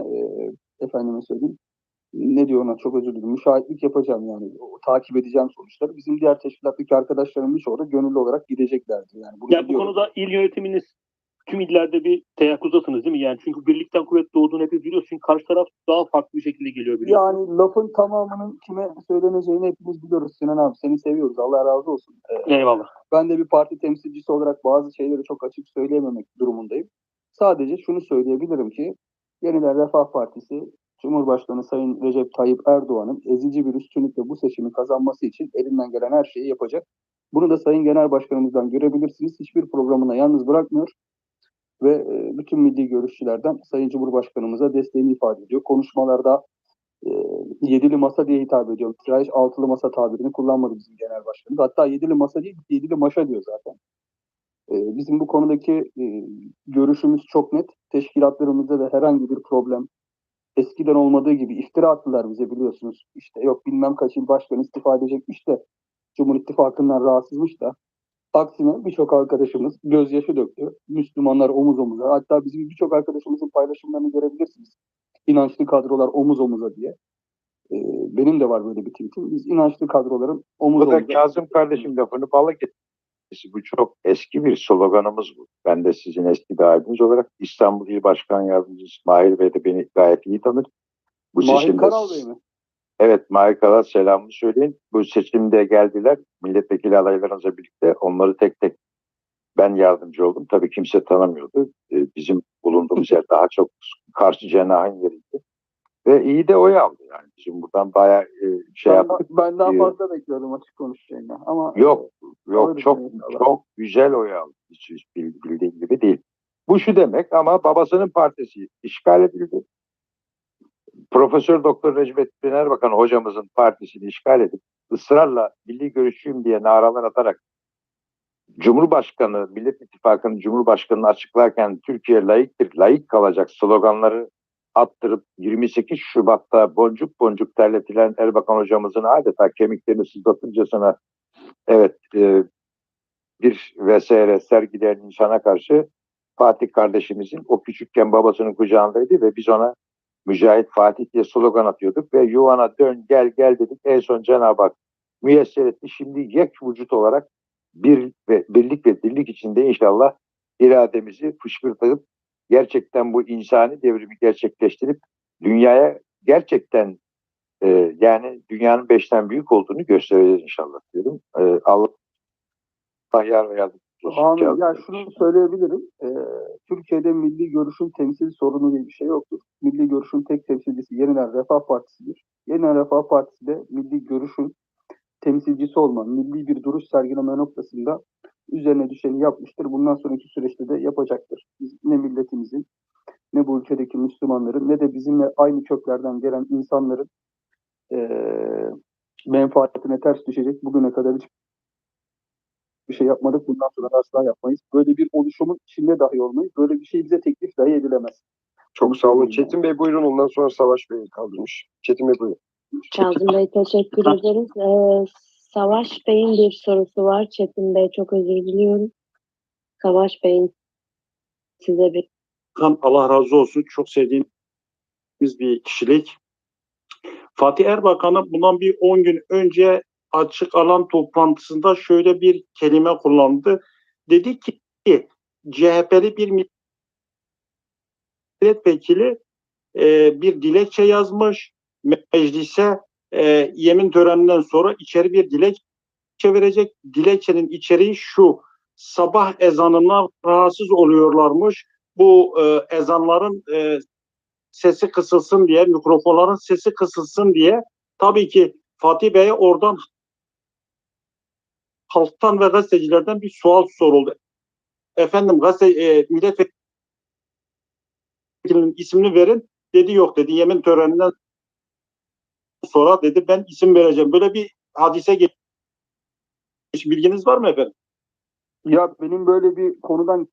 üzerine e, efendime söyleyeyim ne diyor ona çok özür dilerim. Müşahitlik yapacağım yani. O, takip edeceğim sonuçları. Bizim diğer teşkilattaki arkadaşlarım birçoğu da gönüllü olarak gideceklerdi. Yani bunu Yani bu biliyorum. konuda il yönetiminiz tüm illerde bir teyakkuzdasınız değil mi? Yani çünkü birlikten kuvvet doğduğunu hepimiz biliyoruz. Çünkü karşı taraf daha farklı bir şekilde geliyor biliyorsunuz. Yani lafın tamamının kime söyleneceğini hepimiz biliyoruz Sinan abi. Seni seviyoruz. Allah razı olsun. Ee, Eyvallah. ben de bir parti temsilcisi olarak bazı şeyleri çok açık söyleyememek durumundayım. Sadece şunu söyleyebilirim ki Yeniler Refah Partisi Cumhurbaşkanı Sayın Recep Tayyip Erdoğan'ın ezici bir üstünlükle bu seçimi kazanması için elinden gelen her şeyi yapacak. Bunu da Sayın Genel Başkanımızdan görebilirsiniz. Hiçbir programına yalnız bırakmıyor ve e, bütün milli görüşçülerden Sayın Cumhurbaşkanımıza desteğini ifade ediyor. Konuşmalarda e, yedili masa diye hitap ediyor. Hiç altılı masa tabirini kullanmadı bizim genel başkanımız. Hatta yedili masa değil, yedili maşa diyor zaten. E, bizim bu konudaki e, görüşümüz çok net. Teşkilatlarımızda da herhangi bir problem eskiden olmadığı gibi iftira attılar bize biliyorsunuz. İşte yok bilmem kaç il başkanı istifa edecekmiş de Cumhur İttifakı'ndan rahatsızmış da Aksine birçok arkadaşımız gözyaşı döktü. Müslümanlar omuz omuza. Hatta bizim birçok arkadaşımızın paylaşımlarını görebilirsiniz. İnançlı kadrolar omuz omuza diye. Ee, benim de var böyle bir tweetim. Biz inançlı kadroların omuz Bu da omuza. Kazım kardeşim lafını bağla getirmesi. Bu çok eski bir sloganımız bu. Ben de sizin eski dahiliniz olarak İstanbul İl Başkan Yardımcısı Mahir Bey de beni gayet iyi tanır. Bu Mahir seçimde- Karal Bey mi? Evet Mahir Karal selamını söyleyin. Bu seçimde geldiler milletvekili adaylarınızla birlikte. Onları tek tek ben yardımcı oldum. Tabii kimse tanımıyordu. Ee, Bizim bulunduğumuz yer daha çok karşı cenahın yeriydi. Ve iyi de oy aldı yani. Bizim buradan bayağı e, şey Ben, yaptık. ben daha Ee, fazla bekliyordum açık konuşacağını. Ama Yok, yok çok Allah. çok güzel oy aldı. Hiç, hiç bil- bildiğin gibi değil. Bu şu demek ama babasının partisi işgal edildi. Profesör Doktor Recep Erbakan hocamızın partisini işgal edip ısrarla milli görüşçüyüm diye naralar atarak Cumhurbaşkanı, Millet İttifakı'nın Cumhurbaşkanı'nı açıklarken Türkiye layıktır, layık kalacak sloganları attırıp 28 Şubat'ta boncuk boncuk terletilen Erbakan hocamızın adeta kemiklerini sızlatırcasına evet e, bir vesaire sergileyen insana karşı Fatih kardeşimizin o küçükken babasının kucağındaydı ve biz ona Mücahit Fatih diye slogan atıyorduk ve yuvana dön gel gel dedik. En son Cenab-ı Hak müyesser etti. Şimdi yek vücut olarak bir ve birlik ve dirlik içinde inşallah irademizi fışkırtıp gerçekten bu insani devrimi gerçekleştirip dünyaya gerçekten e, yani dünyanın beşten büyük olduğunu göstereceğiz inşallah diyorum. E, Allah yar ve olsun. Amin. Ya şunu söyleyebilirim. Ee, Türkiye'de milli görüşün temsil sorunu diye bir şey yoktur. Milli görüşün tek temsilcisi Yeniler Refah Partisi'dir. Yeniler Refah Partisi de milli görüşün temsilcisi olma, milli bir duruş sergileme noktasında üzerine düşeni yapmıştır. Bundan sonraki süreçte de yapacaktır. Biz ne milletimizin, ne bu ülkedeki Müslümanların, ne de bizimle aynı köklerden gelen insanların eee menfaatine ters düşecek bugüne kadar hiç bir şey yapmadık. Bundan sonra da asla yapmayız. Böyle bir oluşumun içinde dahi olmayız. Böyle bir şey bize teklif dahi edilemez. Çok sağ olun. Çetin Bey buyurun ondan sonra Savaş Bey kaldırmış. Çetin Bey buyurun. Kazım Bey teşekkür ederiz. Ee, Savaş Bey'in bir sorusu var. Çetin Bey çok özür diliyorum. Savaş Bey'in size bir Allah razı olsun. Çok sevdiğimiz bir kişilik. Fatih Erbakan'a bundan bir 10 gün önce açık alan toplantısında şöyle bir kelime kullandı. Dedi ki CHP'li bir milletvekili e, bir dilekçe yazmış meclise e, yemin töreninden sonra içeri bir dilekçe verecek. Dilekçenin içeriği şu sabah ezanına rahatsız oluyorlarmış. Bu e, ezanların e, sesi kısılsın diye, mikrofonların sesi kısılsın diye tabii ki Fatih Bey'e oradan halktan ve gazetecilerden bir sual soruldu. Efendim gazete, e, milletvekilinin ismini verin. Dedi yok dedi. Yemin töreninden sonra dedi ben isim vereceğim. Böyle bir hadise geç. Bilginiz var mı efendim? Ya benim böyle bir konudan